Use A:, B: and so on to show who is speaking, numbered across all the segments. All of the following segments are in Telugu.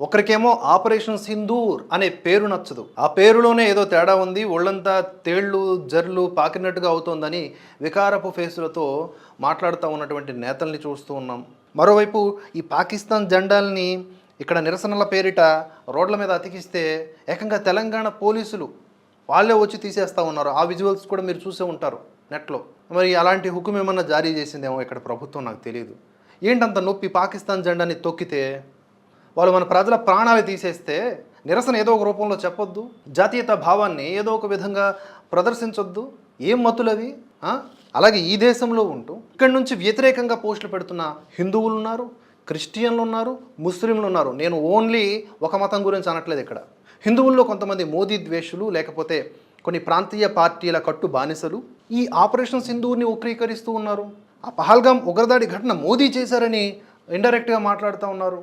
A: ఒకరికేమో ఆపరేషన్ సింధూర్ అనే పేరు నచ్చదు. ఆ పేరులోనే ఏదో తేడా ఉంది. ఒళ్ళంతా తేళ్ళు జర్లు పాకినట్టుగా అవుతోందని వికారపు ఫేసులతో మాట్లాడుతూ ఉన్నటువంటి నేతల్ని చూస్తూ ఉన్నాం. మరోవైపు ఈ పాకిస్తాన్ జెండాల్ని ఇక్కడ నిరసనల పేరిట రోడ్ల మీద అతికిస్తే ఏకంగా తెలంగాణ పోలీసులు వాళ్ళే వచ్చి తీసేస్తూ ఉన్నారు. ఆ విజువల్స్ కూడా మీరు చూసే ఉంటారు నెట్లో. మరి అలాంటి హుకుం ఏమన్నా జారీ చేసిందేమో ఇక్కడ ప్రభుత్వం నాకు తెలియదు ఏంటంత నొప్పి పాకిస్తాన్ జెండాని తొక్కితే? వాళ్ళు మన ప్రజల ప్రాణాలు తీసేస్తే నిరసన ఏదో ఒక రూపంలో చెప్పొద్దు జాతీయత భావాన్ని ఏదో ఒక విధంగా ప్రదర్శించొద్దు. ఏం మతులవి అలాగే ఈ దేశంలో ఉంటూ ఇక్కడి నుంచి వ్యతిరేకంగా పోస్టులు పెడుతున్న హిందువులు ఉన్నారు క్రిస్టియన్లు ఉన్నారు ముస్లింలు ఉన్నారు. నేను ఓన్లీ ఒక మతం గురించి అనట్లేదు ఇక్కడ. హిందువుల్లో కొంతమంది మోదీ ద్వేషులు లేకపోతే కొన్ని ప్రాంతీయ పార్టీల కట్టు బానిసలు ఈ ఆపరేషన్ సింధూర్ని వక్రీకరిస్తూ ఉన్నారు. ఆ పహల్గాం ఉగ్రదాడి ఘటన మోదీ చేశారని ఇండైరెక్ట్గా మాట్లాడుతూ ఉన్నారు.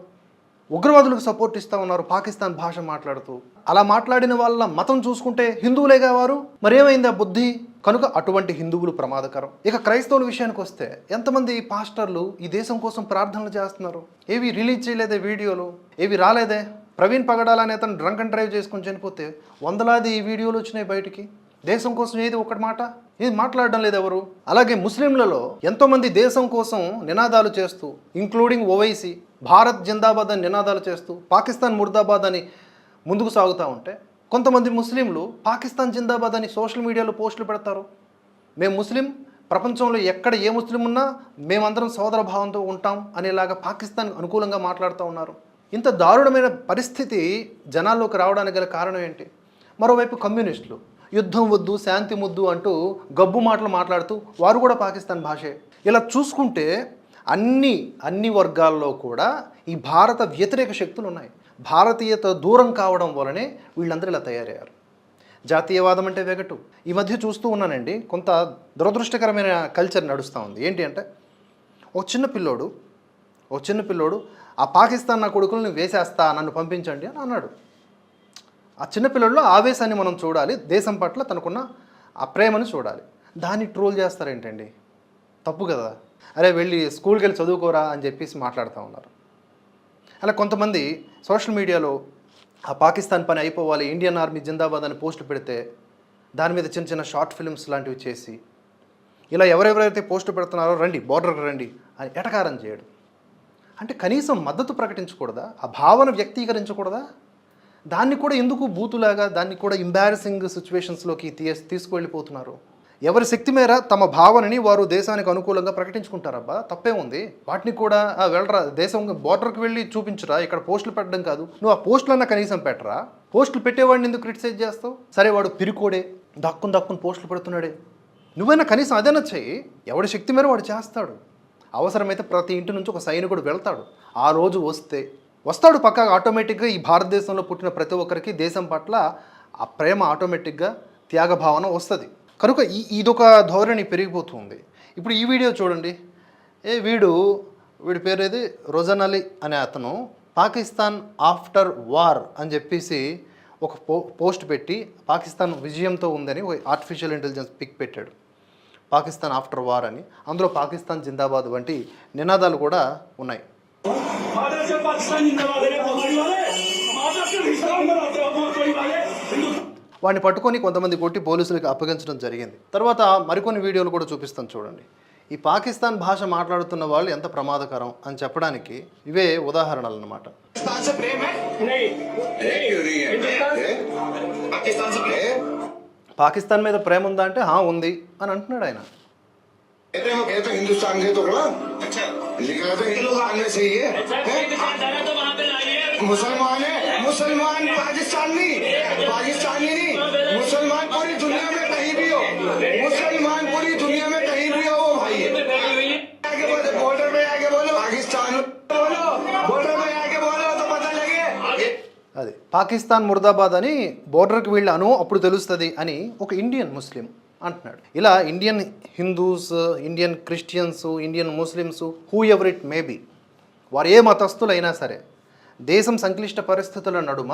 A: ఉగ్రవాదులకు సపోర్ట్ ఇస్తా ఉన్నారు పాకిస్తాన్ భాష మాట్లాడుతూ. అలా మాట్లాడిన వాళ్ళ మతం చూసుకుంటే హిందువులేగా వారు మరేమైంది ఆ బుద్ధి? కనుక అటువంటి హిందువులు ప్రమాదకరం. ఇక క్రైస్తవుల విషయానికి వస్తే ఎంతమంది పాస్టర్లు ఈ దేశం కోసం ప్రార్థనలు చేస్తున్నారు? ఏవి రిలీజ్ చేయలేదే వీడియోలు? ఏవి రాలేదే? ప్రవీణ్ పగడాల అనే అతను డ్రంక్ అండ్ డ్రైవ్ చేసుకొని చనిపోతే వందలాది ఈ వీడియోలు వచ్చినాయి బయటికి. దేశం కోసం ఏది ఒకటి మాట? ఏది మాట్లాడడం లేదు ఎవరు? అలాగే ముస్లింలలో ఎంతోమంది దేశం కోసం నినాదాలు చేస్తూ ఇంక్లూడింగ్ ఓవైసీ భారత్ జిందాబాద్ అని నినాదాలు చేస్తూ పాకిస్తాన్ ముర్దాబాద్ అని ముందుకు సాగుతూ ఉంటే కొంతమంది ముస్లింలు పాకిస్తాన్ జిందాబాద్ అని సోషల్ మీడియాలో పోస్టులు పెడతారు. మేము ముస్లిం ప్రపంచంలో ఎక్కడ ఏ ముస్లిం ఉన్నా మేమందరం సోదర భావంతో ఉంటాం అనేలాగా పాకిస్తాన్ అనుకూలంగా మాట్లాడుతూ ఉన్నారు. ఇంత దారుణమైన పరిస్థితి జనాల్లోకి రావడానికి గల కారణం ఏంటి? మరోవైపు కమ్యూనిస్టులు యుద్ధం వద్దు శాంతి ముద్దు అంటూ గబ్బు మాటలు మాట్లాడుతూ వారు కూడా పాకిస్తాన్ భాషే. ఇలా చూసుకుంటే అన్ని అన్ని వర్గాల్లో కూడా ఈ భారత వ్యతిరేక శక్తులు ఉన్నాయి భారతీయత దూరం కావడం వలనే వీళ్ళందరూ ఇలా తయారయ్యారు. జాతీయవాదం అంటే వెగటు. ఈ మధ్య చూస్తూ ఉన్నానండి కొంత దురదృష్టకరమైన కల్చర్ నడుస్తూ ఉంది. ఏంటి అంటే ఒక చిన్న పిల్లోడు ఒక చిన్న పిల్లోడు ఆ పాకిస్తాన్ నా కొడుకులను వేసేస్తా నన్ను పంపించండి అని అన్నాడు. ఆ చిన్నపిల్లల్లో ఆవేశాన్ని మనం చూడాలి దేశం పట్ల తనకున్న ఆ ప్రేమను చూడాలి. దాన్ని ట్రోల్ చేస్తారేంటండి? తప్పు కదా. అరే వెళ్ళి స్కూల్కి వెళ్ళి చదువుకోరా అని చెప్పేసి మాట్లాడుతూ ఉన్నారు. అలా కొంతమంది సోషల్ మీడియాలో ఆ పాకిస్తాన్ పని అయిపోవాలి ఇండియన్ ఆర్మీ జిందాబాద్ అని పోస్టులు పెడితే దాని మీద చిన్న చిన్న షార్ట్ ఫిల్మ్స్ లాంటివి చేసి ఇలా ఎవరెవరైతే పోస్టులు పెడుతున్నారో రండి బోర్డర్కి రండి అని ఎటకారం చేయడం. అంటే కనీసం మద్దతు ప్రకటించకూడదా? ఆ భావన వ్యక్తీకరించకూడదా? దాన్ని కూడా ఎందుకు బూతులాగా దాన్ని కూడా ఎంబారసింగ్ సిచ్యువేషన్స్లోకి తీ తీసుకువెళ్ళిపోతున్నారు? ఎవరి శక్తి మేర తమ భావనని వారు దేశానికి అనుకూలంగా ప్రకటించుకుంటారబ్బా? తప్పే ఉంది. వాటిని కూడా వెళ్ళరా. దేశం బార్డర్కి వెళ్ళి చూపించరా. ఇక్కడ పోస్టులు పెట్టడం కాదు. నువ్వు ఆ పోస్టులన్నా కనీసం పెట్టరా? పోస్టులు పెట్టేవాడిని ఎందుకు క్రిటిసైజ్ చేస్తావు? సరే వాడు పిరుకోడే. దక్కుని దక్కుని పోస్టులు పెడుతున్నాడే. నువ్వైనా కనీసం అదైనా చెయ్యి. ఎవడి శక్తి మేర వాడు చేస్తాడు? అవసరమైతే ప్రతి ఇంటి నుంచి ఒక సైనికుడు వెళ్తాడు. ఆ రోజు వస్తే వస్తాడు పక్కా ఆటోమేటిక్గా ఈ భారతదేశంలో పుట్టిన ప్రతి ఒక్కరికి దేశం పట్ల ఆ ప్రేమ ఆటోమేటిక్గా త్యాగ భావన వస్తుంది. కనుక ఈ ఇదొక ధోరణి పెరిగిపోతుంది. ఇప్పుడు ఈ వీడియో చూడండి. ఏ వీడు వీడి పేరు ఏది రోజన్ అలీ అనే అతను పాకిస్తాన్ ఆఫ్టర్ వార్ అని చెప్పేసి ఒక పో పోస్ట్ పెట్టి పాకిస్తాన్ విజయంతో ఉందని ఒక ఆర్టిఫిషియల్ ఇంటెలిజెన్స్ పిక్ పెట్టాడు. పాకిస్తాన్ ఆఫ్టర్ వార్ అని. అందులో పాకిస్తాన్ జిందాబాద్ వంటి నినాదాలు కూడా ఉన్నాయి. వాడిని పట్టుకొని కొంతమంది కొట్టి పోలీసులకు అప్పగించడం జరిగింది. తర్వాత మరికొన్ని వీడియోలు కూడా చూపిస్తాను చూడండి. ఈ పాకిస్తాన్ భాష మాట్లాడుతున్న వాళ్ళు ఎంత ప్రమాదకరం అని చెప్పడానికి ఇవే ఉదాహరణలు అన్నమాట పాకిస్తాన్ మీద ప్రేమ ఉందా అంటే హా ఉంది అని అంటున్నాడు ఆయన.
B: హిందుస్థాన్ ముసల్మాన్
C: मुसलमान पूरी दुनिया में कहीं भी हो वो भाई है आगे बोलो बॉर्डर में आके बोलो पाकिस्तान बोलो बॉर्डर में आके बोलो तो पता लगे
A: అది పాకిస్తాన్ ముర్దాబాద్ అని బోర్డర్కి వెళ్ళాను అప్పుడు తెలుస్తుంది అని ఒక ఇండియన్ ముస్లిం అంటున్నాడు ఇలా Indian Hindus Indian Christians Indian Muslims whoever it may be వారు ఏ మతస్థులైనా సరే దేశం సంక్లిష్ట పరిస్థితుల నడుమ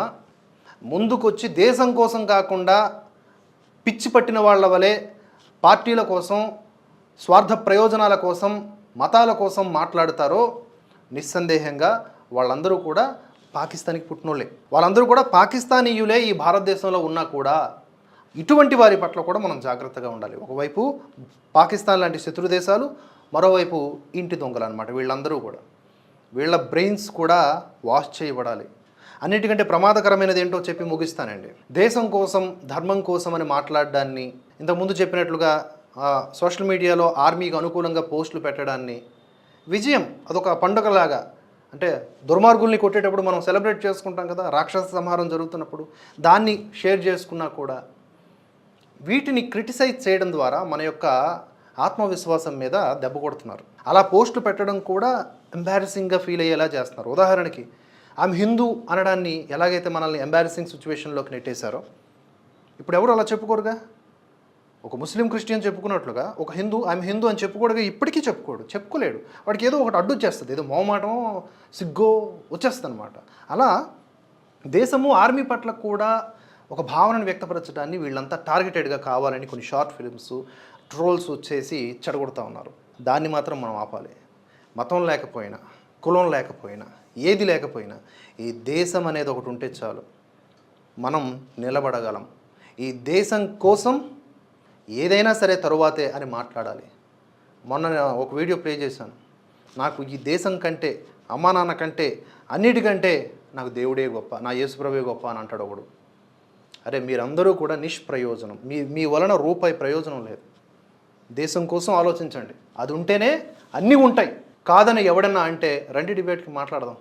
A: ముందుకొచ్చి దేశం కోసం కాకుండా పిచ్చి పట్టిన వాళ్ళ వలె పార్టీల కోసం స్వార్థ ప్రయోజనాల కోసం మతాల కోసం మాట్లాడతారో నిస్సందేహంగా వాళ్ళందరూ కూడా పాకిస్తాన్కి పుట్టినోళ్ళే. వాళ్ళందరూ కూడా పాకిస్తానీయులే ఈ భారతదేశంలో ఉన్నా కూడా ఇటువంటి వారి పట్ల కూడా మనం జాగ్రత్తగా ఉండాలి. ఒకవైపు పాకిస్తాన్ లాంటి శత్రు దేశాలు మరోవైపు ఇంటి దొంగలు అనమాట వీళ్ళందరూ కూడా. వీళ్ళ బ్రెయిన్స్ కూడా వాష్ చేయబడాలి. అన్నిటికంటే ప్రమాదకరమైనది ఏంటో చెప్పి ముగిస్తానండి. దేశం కోసం ధర్మం కోసం అని మాట్లాడడాన్ని ఇంతకుముందు చెప్పినట్లుగా సోషల్ మీడియాలో ఆర్మీకి అనుకూలంగా పోస్టులు పెట్టడాన్ని విజయం అదొక పండుగలాగా అంటే దుర్మార్గుల్ని కొట్టేటప్పుడు మనం సెలబ్రేట్ చేసుకుంటాం కదా రాక్షస సంహారం జరుగుతున్నప్పుడు దాన్ని షేర్ చేసుకున్నా కూడా వీటిని క్రిటిసైజ్ చేయడం ద్వారా మన యొక్క ఆత్మవిశ్వాసం మీద దెబ్బ కొడుతున్నారు. అలా పోస్టులు పెట్టడం కూడా ఎంబారసింగ్గా ఫీల్ అయ్యేలా చేస్తున్నారు. ఉదాహరణకి ఆమె హిందూ అనడాన్ని ఎలాగైతే మనల్ని ఎంబారసింగ్ సిచ్యువేషన్లోకి నెట్టేశారో ఇప్పుడు ఎవరు అలా చెప్పుకోరుగా? ఒక ముస్లిం క్రిస్టియన్ చెప్పుకున్నట్లుగా ఒక హిందూ ఆమె హిందూ అని చెప్పుకోడుగా ఇప్పటికీ చెప్పుకోడు చెప్పుకోలేడు. వాడికి ఏదో ఒకటి అడ్డు వచ్చేస్తుంది ఏదో మోమాటం సిగ్గో వచ్చేస్తుంది అనమాట అలా దేశము ఆర్మీ పట్ల కూడా ఒక భావనను వ్యక్తపరచడాన్ని వీళ్ళంతా టార్గెటెడ్గా కావాలని కొన్ని షార్ట్ ఫిల్మ్స్ ట్రోల్స్ వచ్చేసి చెడగొడతా ఉన్నారు. దాన్ని మాత్రం మనం ఆపాలి. మతం లేకపోయినా కులం లేకపోయినా ఏది లేకపోయినా ఈ దేశం అనేది ఒకటి ఉంటే చాలు. మనం నిలబడగలం. ఈ దేశం కోసం ఏదైనా సరే తరువాతే అని మాట్లాడాలి. మొన్న ఒక వీడియో ప్లే చేశాను. నాకు ఈ దేశం కంటే అమ్మా నాన్న కంటే అన్నిటికంటే నాకు దేవుడే గొప్ప నా యేసుప్రభే గొప్ప అని అంటాడు ఒకడు. అరే మీరందరూ కూడా నిష్ప్రయోజనం. మీ మీ వలన రూపాయి ప్రయోజనం లేదు. దేశం కోసం ఆలోచించండి. అది ఉంటేనే అన్నీ ఉంటాయి. కాదని ఎవడన్నా అంటే రండి డిబేట్కి మాట్లాడదాం.